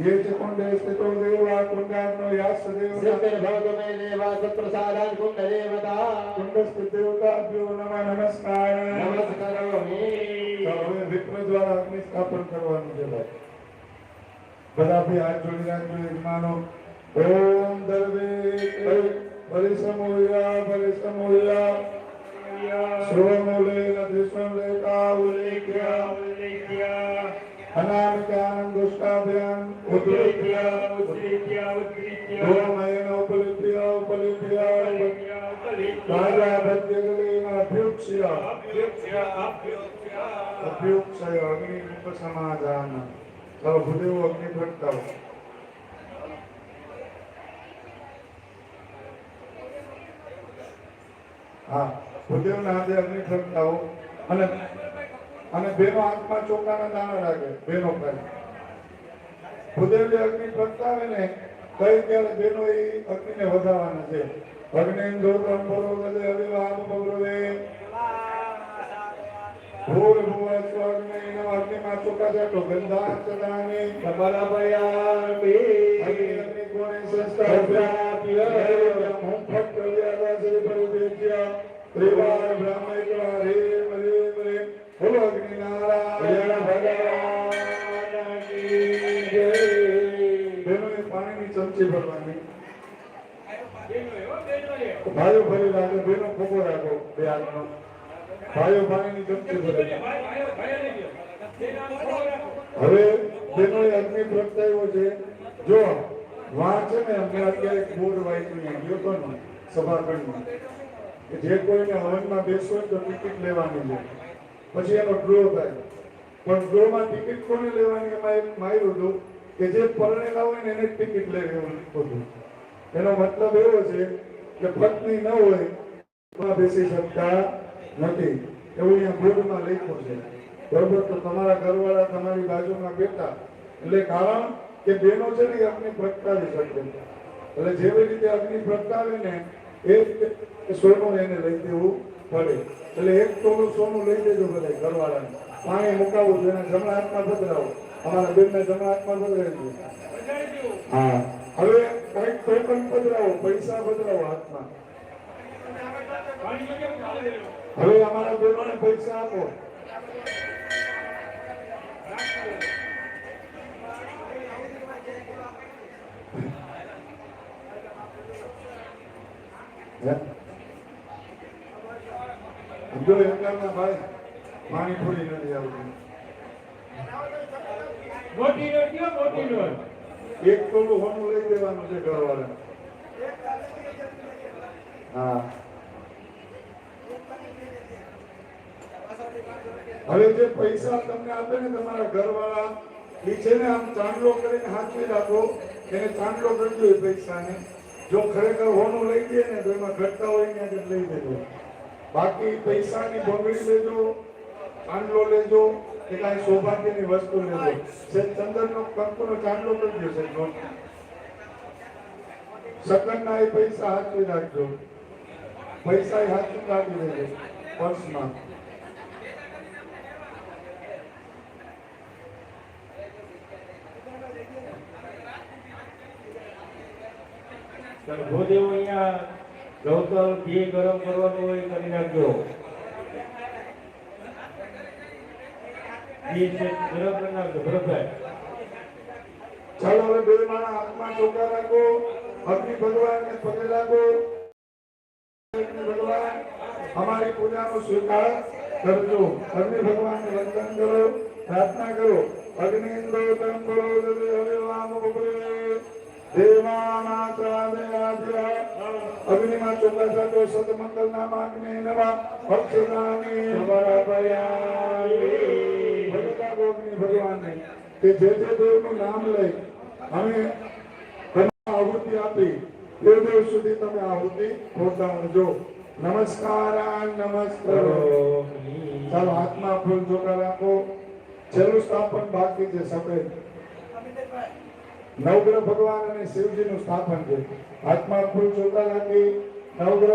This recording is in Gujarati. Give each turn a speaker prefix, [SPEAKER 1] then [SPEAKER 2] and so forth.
[SPEAKER 1] ఏచకుండే స్థితో దేవా కుండాను యాస దేవతే భవతమే దేవా సత్ప్రసాదాన్ కుండ దేవత కుండ స్థితి దేవతాభ్యో నమ నమస్కార నమస్కారోమి સર્વે વિક્ર દ્વારા અગ્નિ સ્થાપન કરવાનું છે ભાઈ બધા ભાઈ હાથ જોડી રાખજો યજમાનો ઓમ દરવે બલિ સમોયા બલિ સમોયા. શ્રોમૂલે નદિસ્વમ લેકા ઉલ્લેખ્યા અનામિકાન દુષ્ટાભ્યાન ઉદ્રેક્ય ઓમયન ઉપલિપ્ય ઉપલિપ્ય રાજા ભદ્યગલેન અભ્યુક્ષ્ય. અભ્યુક્ષ્ય અગ્નિ રૂપ સમાધાન ચાલો ભૂદેવો અગ્નિ પ્રગટાવો હા ભૂદેવના હાથે અગ્નિ પ્રગટાવો અને અને બેનો હાથમાં ચોખાના દાણા રાખે બેનો ભાઈ ભૂદેવ જે અગ્નિ પ્રગટાવે ને કઈ ત્યારે બેનો એ અગ્નિને વધારવાના છે. અગ્નિ દોર્ગમ બોલો ગદે અવિવાહ પગરવે ભૂર ભુવ સ્વર્ગ નમ અગ્નિમાં ચોખા જાતો ગંધા ચદાને અગ્નિ અગ્નિ કોણે સંસ્થા ભાઈઓ ભરી રાખો બેનો ખોખો રાખો, બે હાથનો. ભાઈઓ પાણીની ગમતી ભરે હવે બેનો અગ્નિ પ્રગટાયો છે. જો વાંચે ને અમને અત્યારે બોર્ડ વાંચ્યું ગયો તો ને કે જે કોઈને હવનમાં બેસો હોય તો ટિકિટ લેવાની છે. પછી એનો ડ્રો થાય. પણ ડ્રોમાં ટિકિટ કોને લેવાની? એમાં એક માર્યું હતું કે જે પરણેલા હોય ને એને ટિકિટ લેવી હતું એનો મતલબ એવો છે કે પત્ની ન હોય તો બેસી શકતા નથી. એવું અહીંયા બોર્ડમાં લખ્યું છે. બરોબર? તો તમારા ઘરવાળા તમારી બાજુમાં બેઠા. એટલે કારણ કે બેનો છે ને અગ્નિ પ્રગટાવી શકે. એટલે જેવી રીતે અગ્નિ પ્રગટાવે ને, એ સોનું એને લઈ દેવું પડે. એટલે એક તોલું સોનું લઈ દેજો બધા ઘરવાળાને. પાણી મુકાવવું જોઈએ જમણા હાથમાં પધરાવો. અમારા બેનને જમણા હાથમાં બદલાવી દો હા, હવે કંઈક ટોકન બદલાવો પૈસા બદલાવો હાથમાં. હવે અમારા બેનોને પૈસા આપો? જો એકલાના ભાઈ, પાણી પૂરી નથી આવતી.
[SPEAKER 2] મોટી નોટ કયો? મોટી નોટ
[SPEAKER 1] એક ટોલું હોનું લઈ દેવાનું છે ઘરવાળા હા. હવે જે પૈસા તમને આપે ને તમારા ઘરવાળા છે ને આમ ચાંદલો કરીને હાથવી રાખો. એને ચાંદલો કરજો એ પૈસાને. જો ખરેખર હોનું લઈ દે ને તો એમાં ઘટતા હોય ને લઈ દેજો. બાકી પૈસાની ભોગડી લેજો, ચાંદલો લેજો. કે કાંઈ સૌભાગ્યની વસ્તુ નથી છે ચંદનનો કંકુનો ચાંદલો કરજો છે નોટ સકનના એ પૈસા હાથવી રાખજો પૈસા એ હાથમાં રાખી દેજો, પર્સમાં.
[SPEAKER 2] ભોદેવ અહીંયા ગૌતમ ઘી ગરમ કરવાનું હોય એ કરી નાખજો ઘી છે ગરમ કરી નાખજો બરોબર
[SPEAKER 1] ચાલો હવે બે માણા હાથમાં ચોખા રાખો અગ્નિ ભગવાનને પગે લાગો અગ્નિ ભગવાન અમારી પૂજાનો સ્વીકાર કરજો અગ્નિ ભગવાનને વંદન કરો પ્રાર્થના કરો અગ્નિ ઇન્દ્રો તંબરો દદે હવે વામ બબરે દેવાનાત્રાદયાધ્યા અગ્નિમાં ચોખા સાથે સતમંગલ નામ અગ્નિ નમઃ અક્ષરાણી કે જે જે દેવનું નામ લઈ અમે તમે આહુતિ આપી તે દેવ સુધી તમે આહુતિ પહોંચાડજો નમસ્કાર. નમસ્કાર ચાલો હાથમાં ફૂલ ચોખા રાખો છેલ્લું સ્થાપન બાકી છે સફેદ. નવગ્રહ ભગવાન અને શિવજીનું સ્થાપન છે. હાથમાં ફૂલ ચોખા રાખી નવગ્રહ